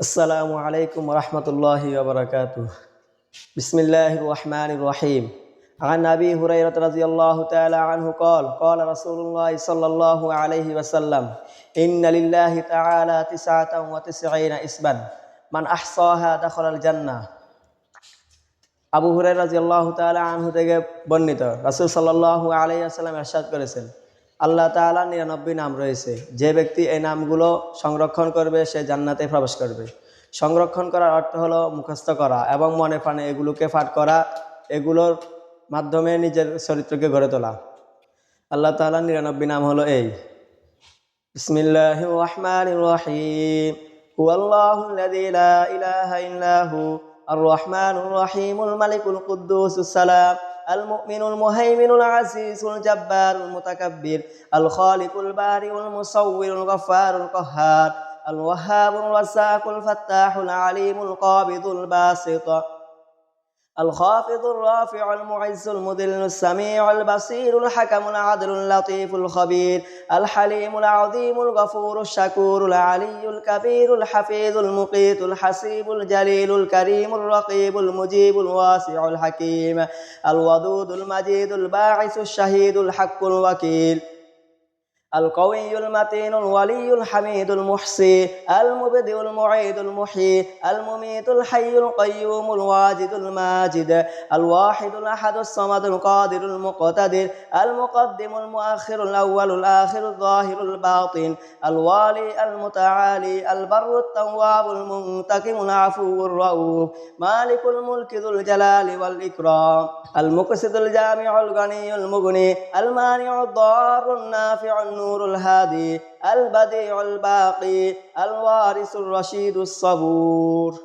السلام عليكم ورحمة الله وبركاته بسم الله الرحمن الرحيم عن أبي هريرة رضي الله تعالى عنه قال قال رسول الله صلى الله عليه وسلم إن لله تعالى تسعة وتسعين اسما من أحصاها دخل الجنة আবু হুরাই রাজি আল্লাহ তালা আনহু থেকে বর্ণিত রাসুল সাল্লাহ আলাইসাল্লাম এরশাদ করেছেন আল্লাহ তালা নিরানব্বই নাম রয়েছে। যে ব্যক্তি এই নামগুলো সংরক্ষণ করবে, সে জান্নাতে প্রবেশ করবে। সংরক্ষণ করার অর্থ হলো মুখস্থ করা এবং মনে প্রাণে এগুলোকে ফাট করা, এগুলোর মাধ্যমে নিজের চরিত্রকে গড়ে তোলা। আল্লাহ তালা নিরানব্বই নাম হলো এই। বিসমিল্লাহ রহমান রহিম। আর রহমান রহিমুল মালিকুল কুদ্দুসালাম المؤمن المهيمن العزيز الجبار المتكبر الخالق البارئ المصور الغفار القهار الوهاب الرزاق الفتاح العليم القابض الباسط. الخافض الرافع المعز المذل السميع البصير الحكم العدل اللطيف الخبير الحليم العظيم الغفور الشكور العلي الكبير الحفيظ المقيت الحسيب الجليل الكريم الرقيب المجيب الواسع الحكيم الودود المجيد الباعث الشهيد الحق الوكيل القوي المتين الولي الحميد المحصي المبدئ المعيد المحيي المميت الحي القيوم الواجد الماجد الواحد الأحد الصمد القادر المقتدر المقدم المؤخر الأول الآخر الظاهر الباطن الوالي المتعالي البر التواب المنتقم العفو الرؤوف مالك الملك ذو الجلال والإكرام المقسط الجامع الغني المغني المانع الضار النافع النور الهادي البديع الباقي الوارث الرشيد الصبور.